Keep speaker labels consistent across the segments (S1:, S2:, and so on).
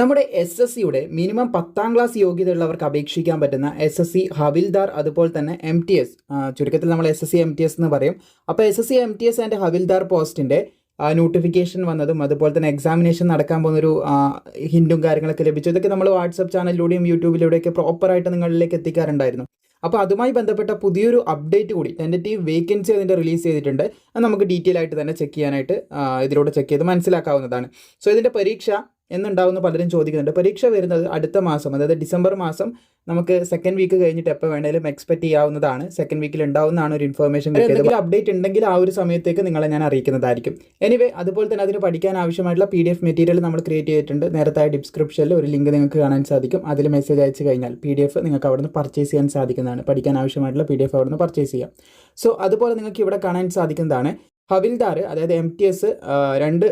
S1: നമ്മുടെ S S സിയുടെ minimum പത്താം ക്ലാസ് യോഗ്യതയുള്ളവർക്ക് അപേക്ഷിക്കാൻ പറ്റുന്ന എസ് എസ് സി ഹവിൽദാർ അതുപോലെ തന്നെ എം ടി എസ് ചുരുക്കത്തിൽ നമ്മൾ S S C M T S എന്ന് പറയും. അപ്പോൾ S S C M T S and havildar പോസ്റ്റിന്റെ നോട്ടിഫിക്കേഷൻ വന്നതും അതുപോലെ തന്നെ എക്സാമിനേഷൻ നടക്കാൻ പോകുന്നൊരു ഹിൻഡും കാര്യങ്ങളൊക്കെ ലഭിച്ചു. ഇതൊക്കെ നമ്മൾ വാട്സപ്പ് ചാനലിലൂടെയും യൂട്യൂബിലൂടെയൊക്കെ പ്രോപ്പറായിട്ട് നിങ്ങളിലേക്ക് എത്തിക്കാറുണ്ടായിരുന്നു. അപ്പോൾ അതുമായി ബന്ധപ്പെട്ട പുതിയൊരു അപ്ഡേറ്റ് കൂടി ടെന്ററ്റീവ് വേക്കൻസി അതിന്റെ റിലീസ് ചെയ്തിട്ടുണ്ട്. അത് നമുക്ക് ഡീറ്റെയിൽ ആയിട്ട് തന്നെ ചെക്ക് ചെയ്യാനായിട്ട് ഇതിലൂടെ ചെക്ക് ചെയ്ത് മനസ്സിലാക്കാവുന്നതാണ്. സോ ഇതിന്റെ പരീക്ഷ എന്നുണ്ടാവുന്ന പലരും ചോദിക്കുന്നുണ്ട്. പരീക്ഷ വരുന്നത് അടുത്ത മാസം അതായത് ഡിസംബർ മാസം നമുക്ക് സെക്കൻഡ് വീക്ക് കഴിഞ്ഞിട്ട് എപ്പോൾ വേണേലും എക്സ്പെക്ട് ചെയ്യാവുന്നതാണ്. സെക്കൻഡ് വീക്കിൽ ഉണ്ടാവുന്നതാണ് ഒരു ഇൻഫർമേഷൻ എന്തെങ്കിലും അപ്ഡേറ്റ് ഉണ്ടെങ്കിൽ ആ ഒരു സമയത്തേക്ക് നിങ്ങളെ ഞാൻ അറിയിക്കുന്നതായിരിക്കും. എനിവേ അതുപോലെ തന്നെ അതിന് പഠിക്കാൻ ആവശ്യമായിട്ടുള്ള പി ഡി എഫ് മെറ്റീരിയൽ നമ്മൾ ക്രിയേറ്റ് ചെയ്തിട്ടുണ്ട്. നേരത്തെ ഡിസ്ക്രിപ്ഷനിൽ ഒരു ലിങ്ക് നിങ്ങൾക്ക് കാണാൻ സാധിക്കും. അതിൽ മെസ്സേജ് അയച്ചു കഴിഞ്ഞാൽ പി ഡി എഫ് നിങ്ങൾക്ക് അവിടുന്ന് പർച്ചേസ് ചെയ്യാൻ സാധിക്കുന്നതാണ്. പഠിക്കാൻ ആവശ്യമായിട്ടുള്ള പി ഡി എഫ് അവിടുന്ന് പർച്ചേസ് ചെയ്യാം. സോ അതുപോലെ നിങ്ങൾക്ക് ഇവിടെ കാണാൻ സാധിക്കുന്നതാണ്. ഹവിൽദാർ അതായത് എം ടി എസ് രണ്ട്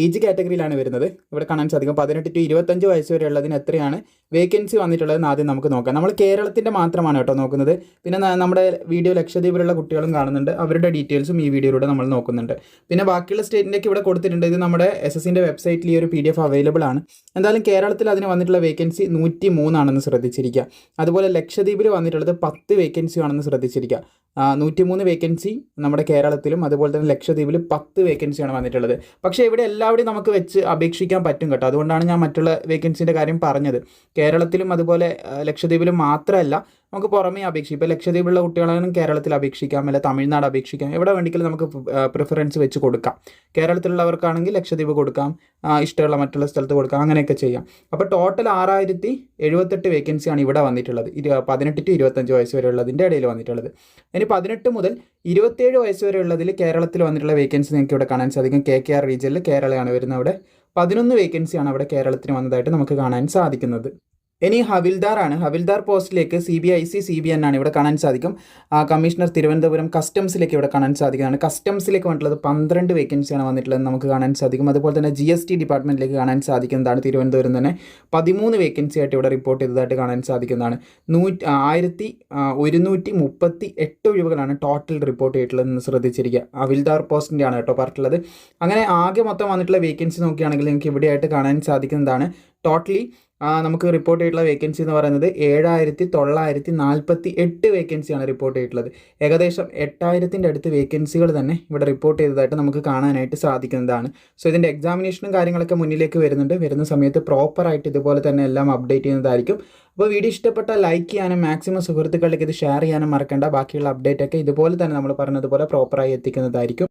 S1: ഏജ് കാറ്റഗറിയിലാണ് വരുന്നത്. ഇവിടെ കാണാൻ സാധിക്കും. പതിനെട്ട് ടു ഇരുപത്തഞ്ച് വയസ്സ് വരെ ഉള്ളതിന് എത്രയാണ്? വേക്കൻസി വന്നിട്ടുള്ളതെന്ന് ആദ്യം നമുക്ക് നോക്കാം. നമ്മൾ കേരളത്തിന്റെ മാത്രമാണ് കേട്ടോ നോക്കുന്നത്. പിന്നെ നമ്മുടെ വീഡിയോ ലക്ഷദ്വീപിലുള്ള കുട്ടികളും കാണുന്നുണ്ട്. അവരുടെ ഡീറ്റെയിൽസും ഈ വീഡിയോയിലൂടെ നമ്മൾ നോക്കുന്നുണ്ട്. പിന്നെ ബാക്കിയുള്ള സ്റ്റേറ്റിന്റെയൊക്കെ ഇവിടെ കൊടുത്തിട്ടുണ്ട്. ഇത് നമ്മുടെ എസ് എസിന്റെ വെബ്സൈറ്റിൽ ഈ ഒരു പി ഡി എഫ് അവൈലബിൾ ആണ്. എന്തായാലും കേരളത്തിൽ അതിന് വന്നിട്ടുള്ള വേക്കൻസി നൂറ്റി മൂന്നാണെന്ന് ശ്രദ്ധിച്ചിരിക്കുക. അതുപോലെ ലക്ഷദ്വീപിൽ വന്നിട്ടുള്ളത് പത്ത് വേക്കൻസി ആണെന്ന് ശ്രദ്ധിച്ചിരിക്കുക. നൂറ്റി മൂന്ന് വേക്കൻസി നമ്മുടെ കേരളത്തിലും അതുപോലെ തന്നെ ലക്ഷദ്വീപിൽ പത്ത് വേക്കൻസിയാണ് വന്നിട്ടുള്ളത്. പക്ഷേ ഇവിടെ എല്ലാവരുടെയും നമുക്ക് വെച്ച് അപേക്ഷിക്കാൻ പറ്റും കേട്ടോ. അതുകൊണ്ടാണ് ഞാൻ മറ്റുള്ള വേക്കൻസിന്റെ കാര്യം പറഞ്ഞത്. കേരളത്തിലും അതുപോലെ ലക്ഷദ്വീപിലും മാത്രമല്ല നമുക്ക് പുറമേ അപേക്ഷിക്കാം. ഇപ്പോൾ ലക്ഷദ്വീപിലുള്ള കുട്ടികളാണെങ്കിലും കേരളത്തിൽ അപേക്ഷിക്കാം അല്ലെങ്കിൽ തമിഴ്നാട് അപേക്ഷിക്കാം. എവിടെ വേണമെങ്കിലും നമുക്ക് പ്രിഫറൻസ് വെച്ച് കൊടുക്കാം. കേരളത്തിലുള്ളവർക്കാണെങ്കിൽ ലക്ഷദ്വീപ് കൊടുക്കാം ഇഷ്ടമുള്ള മറ്റുള്ള സ്ഥലത്ത് കൊടുക്കാം അങ്ങനെയൊക്കെ ചെയ്യാം. അപ്പോൾ ടോട്ടൽ ആറായിരത്തി എഴുപത്തെട്ട് വേക്കൻസിയാണ് ഇവിടെ വന്നിട്ടുള്ളത്. ഇരു പതിനെട്ട് ടു ഇരുപത്തഞ്ച് വയസ്സ് വരെ ഉള്ളതിന്റെ ഇടയിൽ വന്നിട്ടുള്ളത്. ഇനി പതിനെട്ട് മുതൽ ഇരുപത്തേഴ് വയസ്സ് വരെയുള്ളതിൽ കേരളത്തിൽ വന്നിട്ടുള്ള വേക്കൻസി നിങ്ങൾക്ക് ഇവിടെ കാണാൻ സാധിക്കും. കെ കെ ആർ റീജിയനിൽ കേരളയാണ് വരുന്നത് അവിടെ. പതിനൊന്ന് വേക്കൻസിയാണ് അവിടെ കേരളത്തിന് വന്നതായിട്ട് നമുക്ക് കാണാൻ സാധിക്കുന്നത്. ഇനി ഹവിൽദാർ ആണ്. ഹവിൽദാർ പോസ്റ്റിലേക്ക് C B I C C B N ആണ് ഇവിടെ കാണാൻ സാധിക്കും. കമ്മീഷണർ തിരുവനന്തപുരം കസ്റ്റംസിലേക്ക് ഇവിടെ കാണാൻ സാധിക്കുന്നതാണ്. കസ്റ്റംസിലേക്ക് വന്നിട്ടുള്ളത് പന്ത്രണ്ട് വേക്കൻസിയാണ് വന്നിട്ടുള്ളത് നമുക്ക് കാണാൻ സാധിക്കും. അതുപോലെ തന്നെ ജി എസ് ടി ഡിപ്പാർട്ട്മെന്റിലേക്ക് കാണാൻ സാധിക്കുന്നതാണ് തിരുവനന്തപുരം തന്നെ. പതിമൂന്ന് വേക്കൻസി ആയിട്ട് ഇവിടെ റിപ്പോർട്ട് ചെയ്തതായിട്ട് കാണാൻ സാധിക്കുന്നതാണ്. നൂറ്റി ആയിരത്തി ഒരുന്നൂറ്റി മുപ്പത്തി എട്ട് ഒഴിവുകളാണ് ടോട്ടൽ റിപ്പോർട്ട് ചെയ്തിട്ടുള്ളത് എന്ന് ശ്രദ്ധിച്ചിരിക്കുക. ഹവിൽദാർ പോസ്റ്റിന്റെ ആണ് കേട്ടോ പറഞ്ഞിട്ടുള്ളത്. അങ്ങനെ ആകെ മൊത്തം വന്നിട്ടുള്ള വേക്കൻസി നോക്കുകയാണെങ്കിൽ നിങ്ങൾക്ക് ഇവിടെയായിട്ട് കാണാൻ സാധിക്കുന്നതാണ്. ടോട്ടലി നമുക്ക് റിപ്പോർട്ട് ചെയ്തിട്ടുള്ള വേക്കൻസി എന്ന് പറയുന്നത് ഏഴായിരത്തി തൊള്ളായിരത്തി നാൽപ്പത്തി എട്ട് വേക്കൻസിയാണ് റിപ്പോർട്ട് ചെയ്തിട്ടുള്ളത്. ഏകദേശം എട്ടായിരത്തിന്റെ അടുത്ത് വേക്കൻസികൾ തന്നെ ഇവിടെ റിപ്പോർട്ട് ചെയ്തതായിട്ട് നമുക്ക് കാണാനായിട്ട് സാധിക്കുന്നതാണ്. സോ ഇതിന്റെ എക്സാമിനേഷനും കാര്യങ്ങളൊക്കെ മുന്നിലേക്ക് വരുന്നുണ്ട്. വരുന്ന സമയത്ത് പ്രോപ്പറായിട്ട് ഇതുപോലെ തന്നെ എല്ലാം അപ്ഡേറ്റ് ചെയ്യുന്നതായിരിക്കും. അപ്പോൾ വീഡിയോ ഇഷ്ടപ്പെട്ട ലൈക്ക് ചെയ്യാനും മാക്സിമം സുഹൃത്തുക്കളിലേക്ക് ഇത് ഷെയർ ചെയ്യാനും മറക്കേണ്ട. ബാക്കിയുള്ള അപ്ഡേറ്റ് ഒക്കെ ഇതുപോലെ തന്നെ നമ്മൾ പറഞ്ഞതുപോലെ പ്രോപ്പറായി എത്തിക്കുന്നതായിരിക്കും.